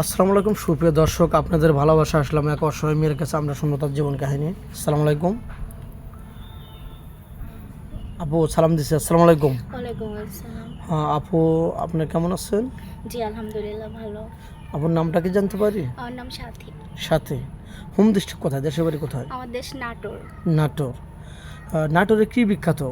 আসসালামু আলাইকুম সুপ্রিয় দর্শক আপনাদের ভালোবাসা আসলাম এক অসহায় মেয়ের কাছে। আমরা শুনব তার জীবন কাহিনী। আসসালামু আলাইকুম। আপু সালাম দিছি আসসালামু আলাইকুম। হ্যাঁ আপু আপনি কেমন আছেন? জি আলহামদুলিল্লাহ ভালো। আপুর নামটা কি জানতে পারি? আমার নাম সাথী। সাথে। হোম ডিস্ট্রিক্ট কোথায়? দেশের বাড়ি কোথায়? আমার দেশ নাটোর। নাটোর। নাটোরে কি বিখ্যাত?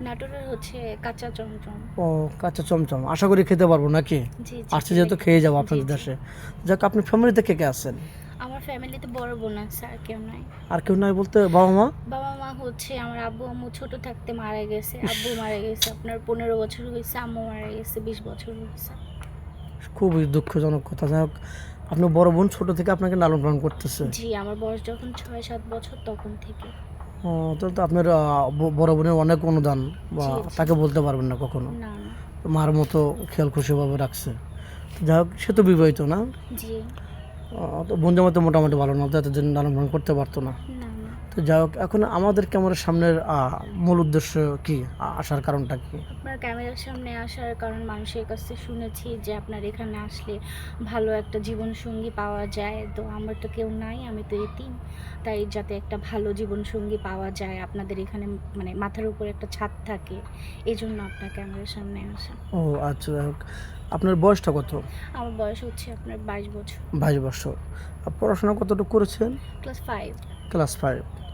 নাটোরের হচ্ছে কাঁচা চমচম। ও কাঁচা চমচম। আশা করি খেতে পারব নাকি? আসছে যেহেতু খেয়ে যাব আপনাদের দেশে। যাক আপনি ফ্যামিলিতে কে কে আছেন? আমার ফ্যামিলিতে বড় বোন আছে আর কেউ নাই। আর কেউ নাই বলতে? বাবা মা? বাবা মা হচ্ছে আমার আব্বু আম্মু ছোট থাকতে মারা গেছে। আব্বু মারা গেছে আপনার পনেরো বছর হয়েছে আম্মু মারা গেছে বিশ বছর হয়েছে। খুবই দুঃখজনক কথা। যাই হোক আপনার বড় বোন ছোট থেকে আপনাকে লালন পালন করতেছে। জি আমার বয়স যখন ছয় সাত বছর তখন থেকে। তাহলে তো আপনার বড় বোনের অনেক অনুদান বা। তাকে বলতে পারবেন না কখনো? মার মতো খেয়াল খুশিভাবে রাখছে। যাই হোক সে তো বিবাহিত না? তো বোন জামাতে মোটামুটি ভালো না তো এতদিন লালন করতে পারতো না। তো যাই হোক এখন আমাদের ক্যামেরার সামনের মূল উদ্দেশ্য কি? আসার কারণটা কি? আপনার ক্যামেরার সামনে আসার কারণ মানুষের কাছে শুনেছি যে আপনার এখানে আসলে ভালো একটা জীবনসঙ্গী পাওয়া যায়। তো আমার তো কেউ নাই আমি তো এতিম। তাই যাতে একটা ভালো জীবনসঙ্গী পাওয়া যায় আপনাদের এখানে মানে মাথার উপর একটা ছাদ থাকে এই জন্য আপনার ক্যামেরার সামনে আসা। ও আচ্ছা যাই হোক। আপনার বয়সটা কত? আমার বয়স হচ্ছে আপনার বাইশ বছর। বাইশ বছর। পড়াশোনা কতটুকু করেছেন? Class five. Class five.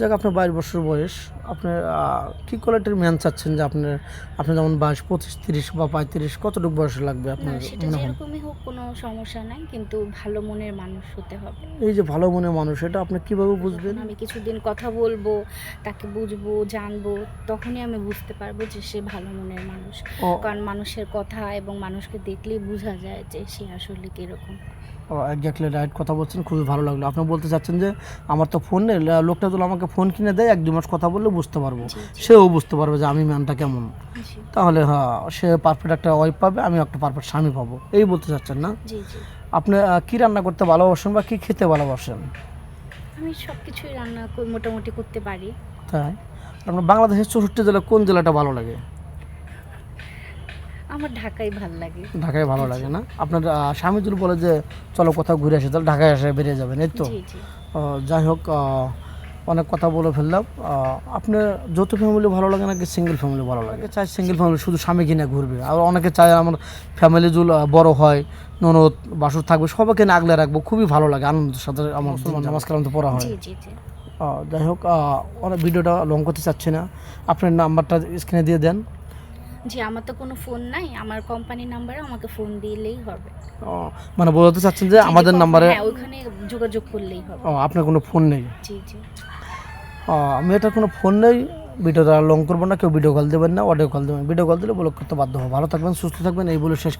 যাক আপনার বাইশ বছর বয়স আপনার কি কোয়ালিটির ম্যান চাচ্ছেন যে আপনার আপনার যেমন বাইশ পঁচিশ তিরিশ বা পঁয়ত্রিশ কতটুকু বয়স লাগবে আপনার সেটা মনে হয়? হোক কোনো সমস্যা নাই কিন্তু ভালো মনের মানুষ হতে হবে। এই যে ভালো মনের মানুষ এটা আপনি কীভাবে বুঝবেন? আমি কিছুদিন কথা বলব তাকে বুঝব জানব তখনই আমি বুঝতে পারব যে সে ভালো মনের মানুষ। কারণ মানুষের কথা এবং মানুষকে দেখলেই বোঝা যায় যে সে আসলে কীরকম। একজাক্টলি রাইট কথা বলছেন খুবই ভালো লাগল। আপনি বলতে চাচ্ছেন যে আমার তো ফোন নেই লোকটা তো আমাকে ফোন কিনে দেয় এক দু মাস কথা বললে বুঝতে পারব। সেও বুঝতে পারবে যে আমি ম্যানটা কেমন। তাহলে হ্যাঁ সে পারফেক্ট একটা ওয়াইফ পাবে আমি একটা পারফেক্ট স্বামী পাবো। এই বলতে চাচ্ছেন না? আপনি কি রান্না করতে ভালোবাসেন বা কি খেতে ভালোবাসেন? আমি সব কিছুই রান্না মোটামুটি করতে পারি। তাই? আপনার বাংলাদেশের চৌষট্টি জেলা কোন জেলাটা ভালো লাগে? আমার ঢাকাই ভালো লাগে। ঢাকায় ভালো লাগে না? আপনার স্বামী যদি বলে যে চলো কোথাও ঘুরে আসে তাহলে ঢাকায় এসে বেরিয়ে যাবেন এই তো? যাই হোক অনেক কথা বলে ফেললাম। আপনার যৌথ ফ্যামিলি ভালো লাগে নাকি সিঙ্গেল ফ্যামিলি ভালো লাগে? চাই সিঙ্গেল ফ্যামিলি শুধু স্বামী কিনে ঘুরবে। আর অনেকে চায় আমার ফ্যামিলি জুল বড় হয় ননদ বাসুর থাকবে সবাইকে না আগলে রাখব খুবই ভালো লাগে আনন্দের সাথে আমার মুসলমান নামাজ কালাম তো পড়া হয়। যাই হোক ওরা অনেক ভিডিওটা লং করতে চাচ্ছি না। আপনার নাম্বারটা স্ক্রিনে দিয়ে দেন। জি আমার তো কোনো ফোন নাই আমার কোম্পানির নাম্বারে আমাকে ফোন দিলেই হবে। ও মানে বলতে চাচ্ছেন যে আমাদের নাম্বারে হ্যাঁ ওইখানে যোগাযোগ করলেই হবে। ও, আপনার কোনো ফোন নেই? জি জি। ও আমি এটা কোনো ফোন নেই? ভিডিওটা লং করব না কেউ ভিডিও কল দেবেন না অডিও কল দেবেন ভিডিও কল দিলে ব্লক করতে বাধ্য হবে। ভালো থাকবেন সুস্থ থাকবেন এই বলে শেষ